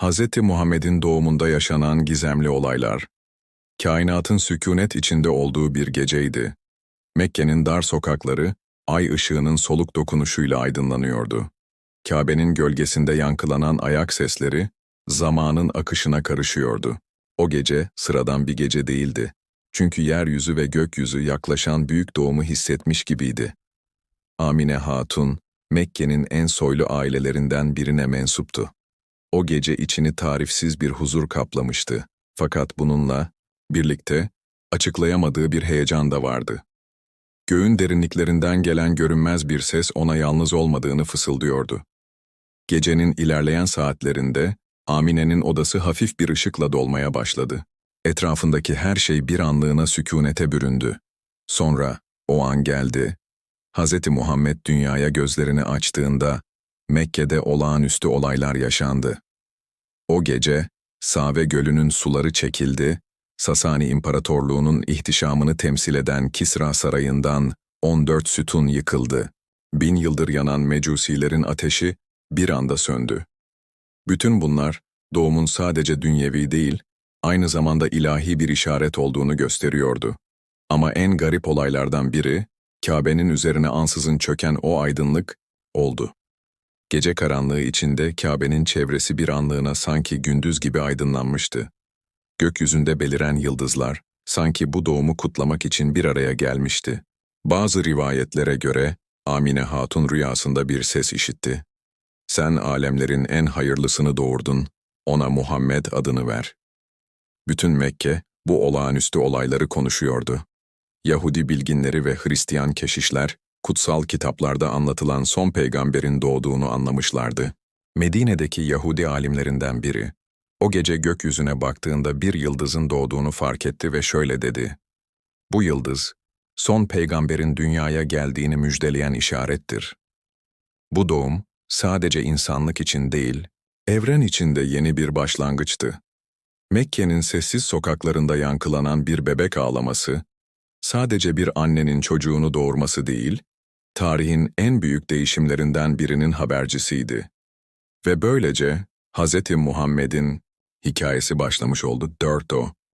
Hz. Muhammed'in doğumunda yaşanan gizemli olaylar. Kainatın sükunet içinde olduğu bir geceydi. Mekke'nin dar sokakları, ay ışığının soluk dokunuşuyla aydınlanıyordu. Kabe'nin gölgesinde yankılanan ayak sesleri, zamanın akışına karışıyordu. O gece sıradan bir gece değildi. Çünkü yeryüzü ve gökyüzü yaklaşan büyük doğumu hissetmiş gibiydi. Amine Hatun, Mekke'nin en soylu ailelerinden birine mensuptu. O gece içini tarifsiz bir huzur kaplamıştı. Fakat bununla, birlikte, açıklayamadığı bir heyecan da vardı. Göğün derinliklerinden gelen görünmez bir ses ona yalnız olmadığını fısıldıyordu. Gecenin ilerleyen saatlerinde, Amine'nin odası hafif bir ışıkla dolmaya başladı. Etrafındaki her şey bir anlığına sükunete büründü. Sonra, o an geldi. Hz. Muhammed dünyaya gözlerini açtığında, Mekke'de olağanüstü olaylar yaşandı. O gece, Save Gölü'nün suları çekildi, Sasani İmparatorluğu'nun ihtişamını temsil eden Kisra Sarayı'ndan 14 sütun yıkıldı. Bin yıldır yanan mecusilerin ateşi bir anda söndü. Bütün bunlar, doğumun sadece dünyevi değil, aynı zamanda ilahi bir işaret olduğunu gösteriyordu. Ama en garip olaylardan biri, Kabe'nin üzerine ansızın çöken o aydınlık oldu. Gece karanlığı içinde Kabe'nin çevresi bir anlığına sanki gündüz gibi aydınlanmıştı. Gökyüzünde beliren yıldızlar, sanki bu doğumu kutlamak için bir araya gelmişti. Bazı rivayetlere göre, Amine Hatun rüyasında bir ses işitti. Sen alemlerin en hayırlısını doğurdun, ona Muhammed adını ver. Bütün Mekke, bu olağanüstü olayları konuşuyordu. Yahudi bilginleri ve Hristiyan keşişler, kutsal kitaplarda anlatılan son peygamberin doğduğunu anlamışlardı. Medine'deki Yahudi alimlerinden biri, o gece gökyüzüne baktığında bir yıldızın doğduğunu fark etti ve şöyle dedi. Bu yıldız, son peygamberin dünyaya geldiğini müjdeleyen işarettir. Bu doğum, sadece insanlık için değil, evren için de yeni bir başlangıçtı. Mekke'nin sessiz sokaklarında yankılanan bir bebek ağlaması, sadece bir annenin çocuğunu doğurması değil, tarihin en büyük değişimlerinden birinin habercisiydi. Ve böylece Hz. Muhammed'in hikayesi başlamış oldu. Dört o.